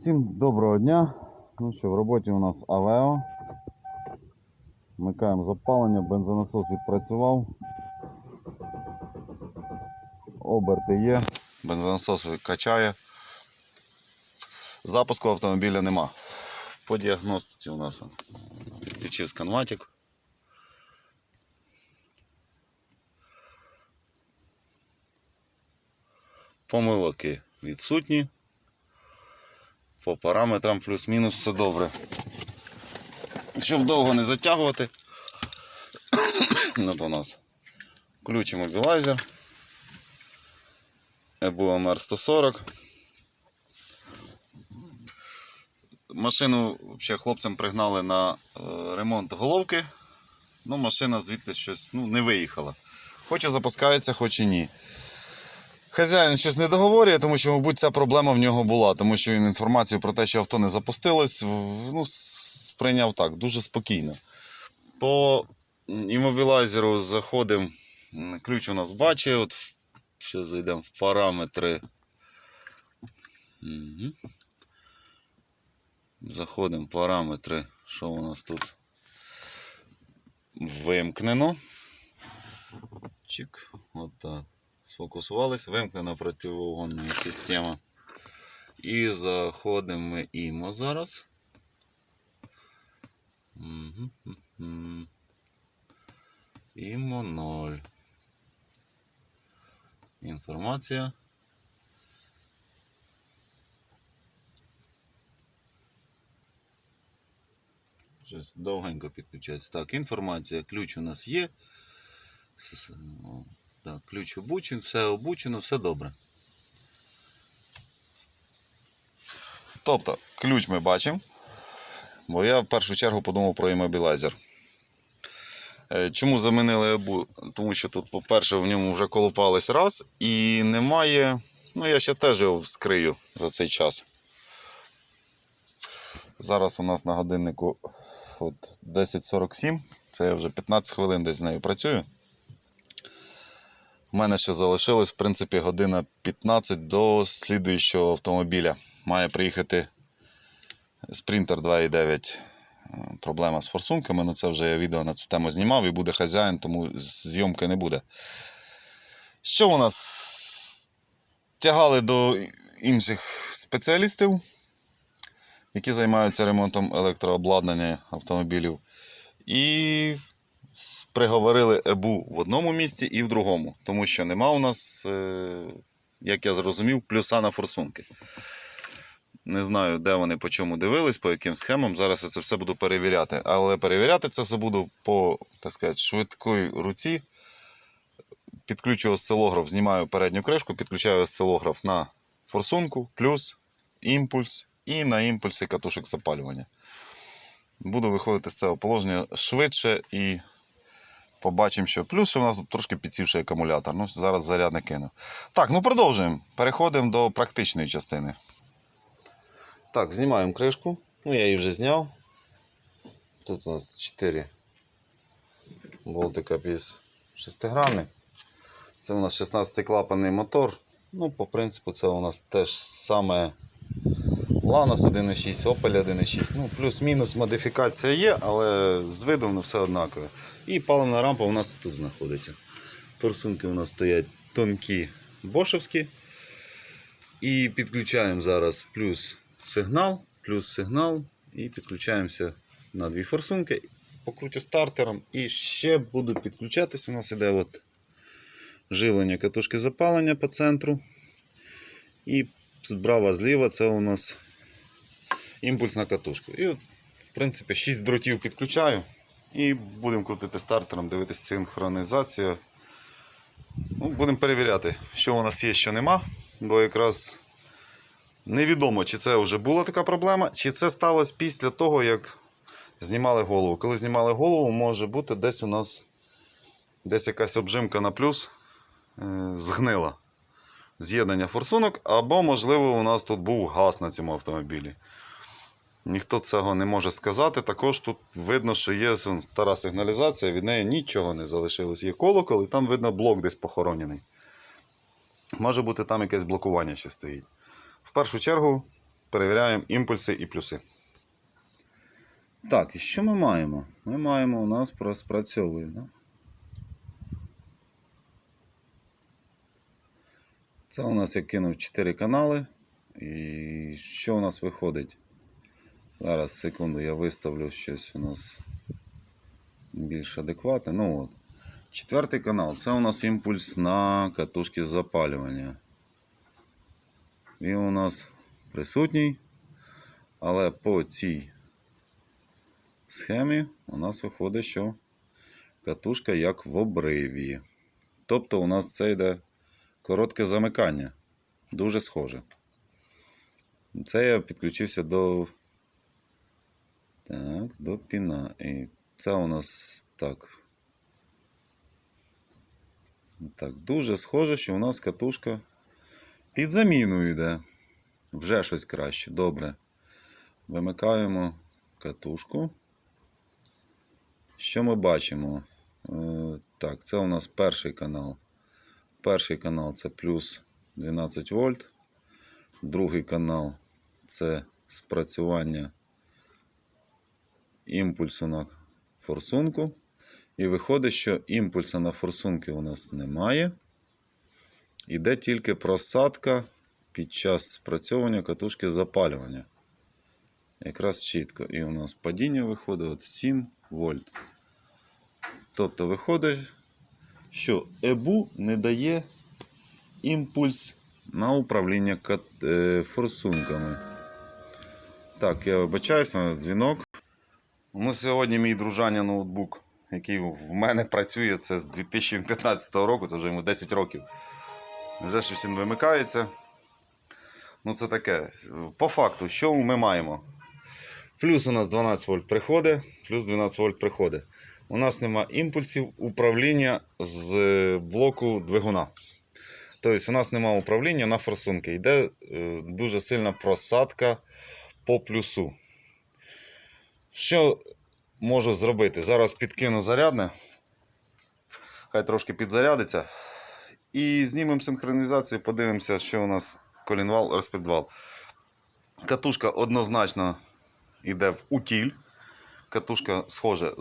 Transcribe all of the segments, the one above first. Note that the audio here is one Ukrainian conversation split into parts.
Всім доброго дня. Ну що, в роботі у нас Авео. Вмикаємо запалення, бензонасос відпрацював. Оберти є. Бензонасос качає. Запуску автомобіля нема. По діагностиці у нас он, включив сканматик. Помилки відсутні. По параметрам плюс-мінус все добре. Щоб довго не затягувати, от у нас ключ мобілайзер. EBU MR 140. Машину ще хлопцям пригнали на е, ремонт головки. Ну, машина звідти щось ну, не виїхала. Хоч і запускається, хоч і ні. Хазяїн щось не договорює, тому що, мабуть, ця проблема в нього була, тому що він інформацію про те, що авто не запустилось, ну, сприйняв так, дуже спокійно. По іммобілайзеру заходимо, ключ у нас бачить, от ще зайдемо в параметри. Мгм. Заходимо в параметри, що у нас тут вимкнено. Чик, отак сфокусувались, вимкнена противогонна система. І заходимо ми імо зараз. Імо 0. Інформація. Щось довгенько підключається. Так, інформація. Ключ у нас є. Так, ключ обучен, все обучено, все добре. Тобто, ключ ми бачимо, бо я в першу чергу подумав про іммобілайзер. Е, Чому замінили ЕБУ? Тому що тут, по-перше, в ньому вже колупались раз і немає. Ну, я ще теж його вскрию за цей час. Зараз у нас на годиннику от 10.47. Це я вже 15 хвилин десь з нею працюю. У мене ще залишилось, в принципі, година 15 до слідуючого автомобіля. Має приїхати Sprinter 2.9. Е, Проблема з форсунками. Ну це вже я відео на цю тему знімав і буде хазяїн, тому зйомки не буде. Що у нас? Тягали до інших спеціалістів, які займаються ремонтом електрообладнання автомобілів. І приговорили ЕБУ в одному місці і в другому, тому що нема у нас, е, як я зрозумів, плюса на форсунки. Не знаю, де вони по чому дивились, по яким схемам. Зараз я це все буду перевіряти. Але перевіряти це все буду по так сказати, швидкій руці. Підключу осцилограф, знімаю передню кришку, підключаю осцилограф на форсунку, плюс імпульс і на імпульсі катушок запалювання. Буду виходити з цього положення швидше і побачимо, що. Плюс, в нас тут трошки підсівший акумулятор. Ну, зараз заряд не кину. Так, ну продовжуємо. Переходимо до практичної частини. Так, знімаємо кришку. Ну, я її вже зняв. Тут у нас 4 болтика під шестигранник. Це у нас 16-клапанний мотор. Ну, по принципу, це у нас теж саме Ланос 1.6, Opel 1.6. Ну, плюс-мінус модифікація є, але з виду воно все однакове. І паливна рампа у нас тут знаходиться. Форсунки у нас стоять тонкі бошевські. І підключаємо зараз плюс сигнал, плюс сигнал. І підключаємося на дві форсунки. Покрутю стартером. І ще буду підключатись. У нас іде от живлення катушки запалення по центру. І справа зліва це у нас імпульсна катушка. І от, в принципі, 6 дротів підключаю. І будемо крутити стартером, дивитися синхронізацію. Ну, будемо перевіряти, що у нас є, що нема. Бо якраз невідомо, чи це вже була така проблема, чи це сталося після того, як знімали голову. Коли знімали голову, може бути десь у нас десь якась обжимка на плюс е, згнила з'єднання форсунок, або, можливо, у нас тут був газ на цьому автомобілі. Ніхто цього не може сказати. Також тут видно, що є стара сигналізація, від неї нічого не залишилось. Є колокол, і там видно блок десь похоронений. Може бути, там якесь блокування ще стоїть. В першу чергу перевіряємо імпульси і плюси. Так, і що ми маємо? Ми маємо у нас спрацьовує, да? Це у нас я кинув 4 канали. І що у нас виходить? Зараз, секунду, я виставлю щось у нас більш адекватне. Ну от. Четвертий канал. Це у нас імпульс на катушки запалювання. Він у нас присутній, але по цій схемі у нас виходить, що катушка як в обриві. Тобто у нас це йде коротке замикання. Дуже схоже. Це я підключився до. Так, до піна. І це у нас так. Так, дуже схоже, що у нас катушка під заміну йде. Вже щось краще. Добре. Вимикаємо катушку. Що ми бачимо? Е, так, це у нас перший канал. Перший канал це плюс 12 вольт. Другий канал це спрацювання імпульсу на форсунку. І виходить, що імпульсу на форсунки у нас немає. Іде тільки просадка під час спрацьовування катушки запалювання. Якраз чітко. І у нас падіння виходить от 7 вольт. Тобто виходить, що ЕБУ не дає імпульс на управління е, форсунками. Так, я вибачаюся, дзвінок. Ну, сьогодні мій дружання ноутбук, який в мене працює, це з 2015 року, це вже йому 10 років. Вже щось він вимикається. Ну, це таке. По факту, що ми маємо? Плюс у нас 12 вольт приходить, плюс 12 вольт приходить. У нас нема імпульсів управління з блоку двигуна. Тобто у нас немає управління на форсунки. Йде е, дуже сильна просадка по плюсу. Що можу зробити? Зараз підкину зарядне. Хай трошки підзарядиться. І знімемо синхронізацію, подивимося, що у нас колінвал, розпідвал. Катушка однозначно йде в утіль. Катушка, схоже,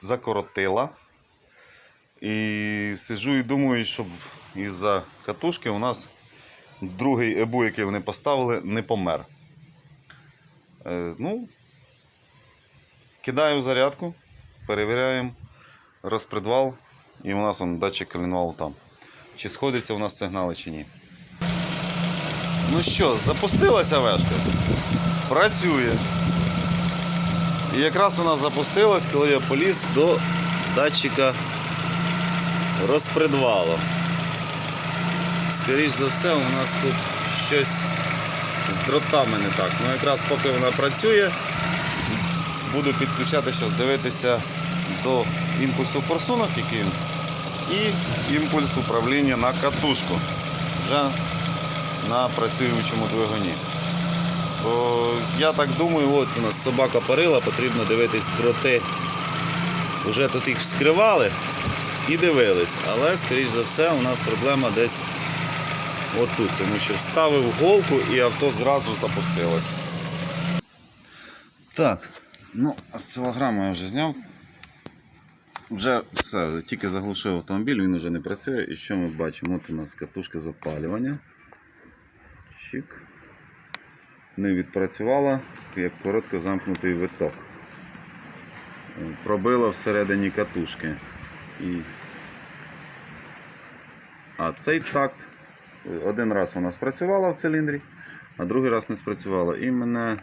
закоротила. І сиджу і думаю, щоб із-за катушки у нас другий ебу, який вони поставили, не помер. Е, ну, кидаю зарядку, перевіряємо розпредвал, і у нас он датчик коленвалу там. Чи сходяться у нас сигнали, чи ні. Ну що, запустилася вешка? Працює. І якраз вона запустилась, коли я поліз до датчика розпредвалу. Скоріше за все, у нас тут щось з дротами не так. Ну якраз поки вона працює, буду підключати, щоб дивитися до імпульсу форсунок, який він, і імпульс управління на катушку. Вже на працюючому двигуні. Бо я так думаю, от у нас собака парила, потрібно дивитись дроти. Уже тут їх вскривали і дивились. Але, скоріш за все, у нас проблема десь отут, тому що вставив голку і авто зразу запустилось. Так, ну, осцилограму я вже зняв. Вже все, тільки заглушив автомобіль, він вже не працює. І що ми бачимо? От у нас катушка запалювання. Чик. Не відпрацювала, як коротко замкнутий виток. Пробила всередині катушки. І... А цей такт один раз вона спрацювала в циліндрі, а другий раз не спрацювала. І мене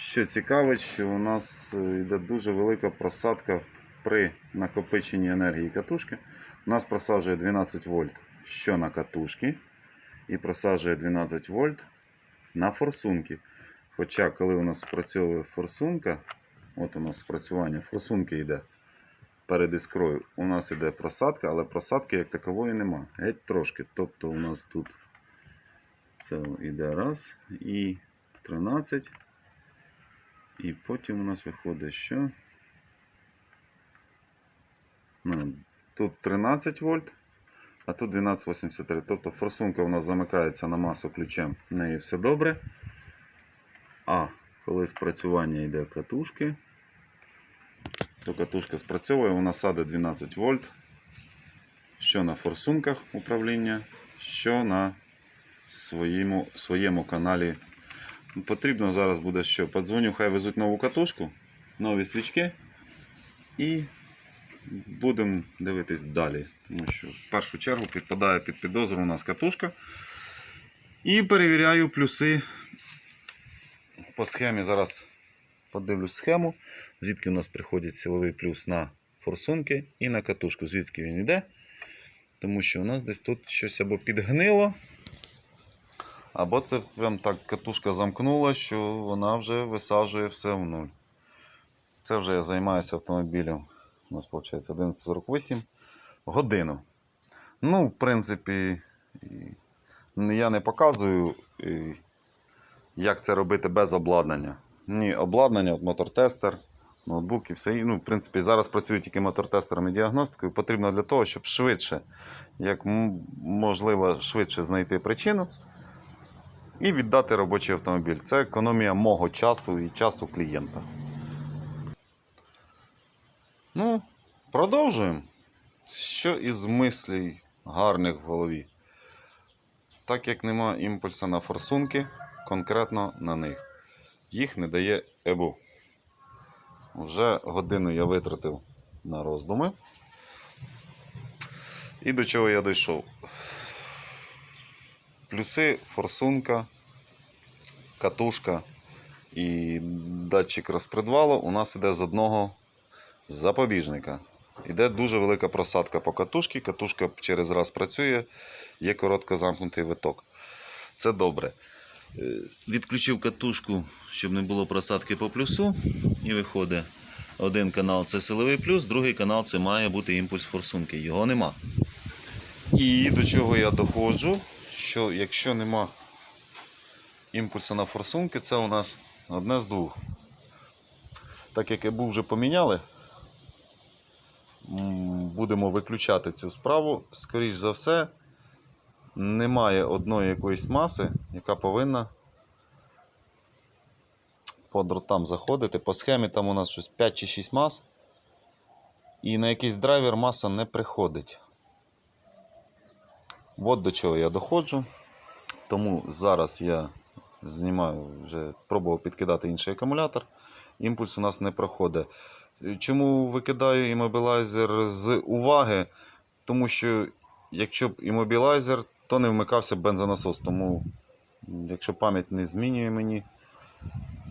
що цікавить, що у нас е, йде дуже велика просадка при накопиченні енергії катушки. У нас просаджує 12 вольт що на катушки, і просаджує 12 вольт на форсунки. Хоча, коли у нас спрацьовує форсунка, от у нас спрацювання форсунки йде перед іскрою, у нас йде просадка, але просадки як такової нема. Геть трошки. Тобто у нас тут це йде раз і 13. І потім у нас виходить, що ну, тут 13 вольт, а тут 1283. Тобто форсунка у нас замикається на масу ключем. В неї все добре. А коли спрацювання йде катушки, то катушка спрацьовує, вона саде 12 вольт. Що на форсунках управління, що на своєму, своєму каналі. Потрібно зараз буде що? Подзвоню, хай везуть нову катушку, нові свічки. І будемо дивитись далі. Тому що в першу чергу підпадає під підозру у нас катушка. І перевіряю плюси по схемі. Зараз подивлюсь схему, звідки у нас приходить силовий плюс на форсунки і на катушку. Звідки він йде. Тому що у нас десь тут щось або підгнило. Або це прям так катушка замкнула, що вона вже висаджує все в нуль. Це вже я займаюся автомобілем. У нас виходить 11.48 годину. Ну, в принципі, я не показую, як це робити без обладнання. Ні, обладнання, от мотортестер, ноутбук і все. Ну, в принципі, зараз працюю тільки мотортестером і діагностикою. Потрібно для того, щоб швидше, як можливо, швидше знайти причину і віддати робочий автомобіль. Це економія мого часу і часу клієнта. Ну, продовжуємо. Що із мислей гарних в голові? Так як нема імпульса на форсунки, конкретно на них. Їх не дає ЕБУ. Вже годину я витратив на роздуми. І до чого я дійшов? Плюси форсунка, катушка і датчик розпредвалу у нас іде з одного запобіжника. Іде дуже велика просадка по катушці. Катушка через раз працює, є коротко замкнутий виток. Це добре. Е, Відключив катушку, щоб не було просадки по плюсу. І виходить, один канал це силовий плюс, другий канал це має бути імпульс форсунки. Його нема. І до чого я доходжу, що якщо нема імпульсу на форсунки, це у нас одне з двох. Так як ЕБУ вже поміняли, будемо виключати цю справу. Скоріш за все, немає одної якоїсь маси, яка повинна по дротам заходити. По схемі там у нас щось 5 чи 6 мас. І на якийсь драйвер маса не приходить. От до чого я доходжу. Тому зараз я знімаю, вже пробував підкидати інший акумулятор. Імпульс у нас не проходить. Чому викидаю іммобілайзер з уваги? Тому що якщо б іммобілайзер, то не вмикався бензонасос. Тому, якщо пам'ять не змінює мені,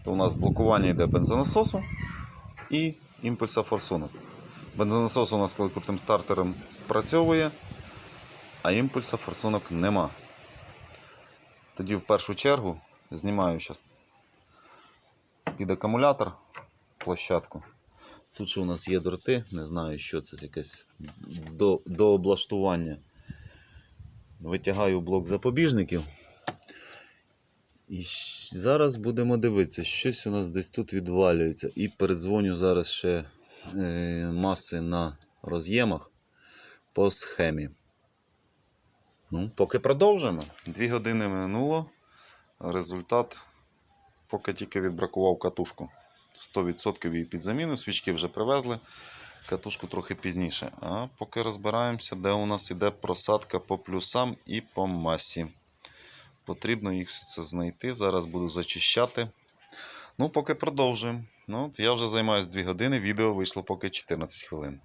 то у нас блокування йде бензонасосу і імпульса форсунок. Бензонасос у нас, коли крутим стартером спрацьовує, а імпульса форсунок нема. Тоді в першу чергу знімаю зараз під акумулятор площадку. Тут ще у нас є дроти, не знаю, що це якесь до, до облаштування. Витягаю блок запобіжників. І зараз будемо дивитися, щось у нас десь тут відвалюється. І передзвоню зараз ще е, маси на роз'ємах по схемі. Ну, поки продовжимо. Дві години минуло. Результат, поки тільки відбракував катушку. 100% її під заміну. Свічки вже привезли. Катушку трохи пізніше. А поки розбираємося, де у нас іде просадка по плюсам і по масі. Потрібно їх все це знайти. Зараз буду зачищати. Ну, поки продовжуємо. Ну, от я вже займаюся 2 години, відео вийшло поки 14 хвилин.